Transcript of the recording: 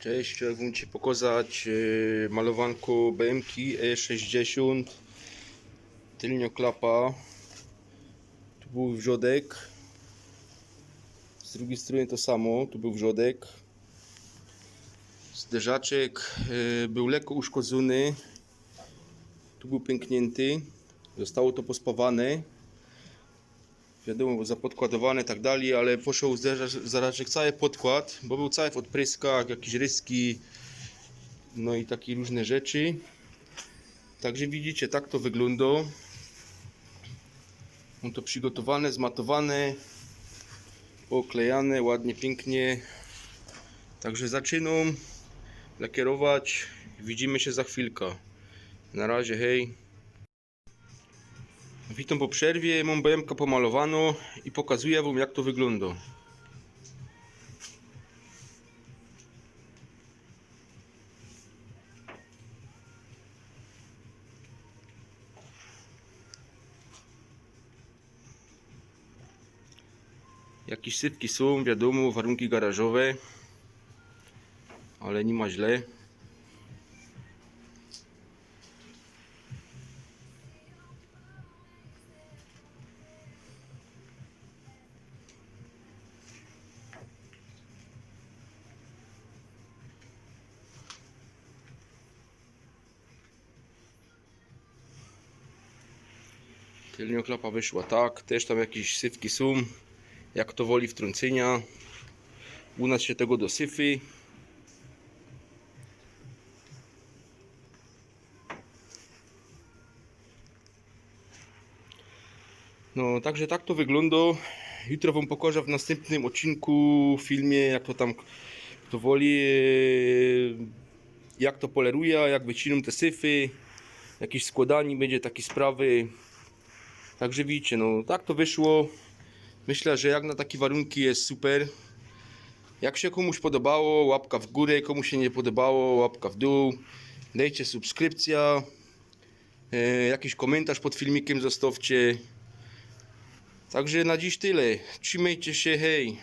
Cześć, chciałbym Ci pokazać e, malowanko BMK E60 tylnioklapa. Tu był wrzodek. Z drugiej strony to samo, tu był wrzodek. Zderzaczek e, był lekko uszkodzony. Tu był pęknięty. Zostało to pospawane wiadomo, zapodkładowane i tak dalej, ale poszedł zderzacz, zaraczek cały podkład, bo był cały w odpryskach, jakieś ryski, no i takie różne rzeczy. Także widzicie, tak to wygląda. Mam to przygotowane, zmatowane, poklejane, ładnie, pięknie. Także zaczynam lakierować. Widzimy się za chwilkę. Na razie, hej. Witam po przerwie, mam BMK pomalowano i pokazuję Wam jak to wygląda. Jakieś sypki są, wiadomo, warunki garażowe, ale nie ma źle. Tylnioklapa wyszła tak, też tam jakieś syfki są, jak to woli wtrącenia. U nas się tego dosyfy. No, także tak to wygląda. Jutro Wam pokażę w następnym odcinku, filmie, jak to tam kto woli, jak to poleruje, jak wycinam te syfy, jakieś składanie będzie takie sprawy. Także widzicie, no tak to wyszło. Myślę, że jak na takie warunki jest super. Jak się komuś podobało, łapka w górę, komu się nie podobało, łapka w dół. Dajcie subskrypcja. E, jakiś komentarz pod filmikiem zostawcie. Także na dziś tyle. Trzymajcie się, hej.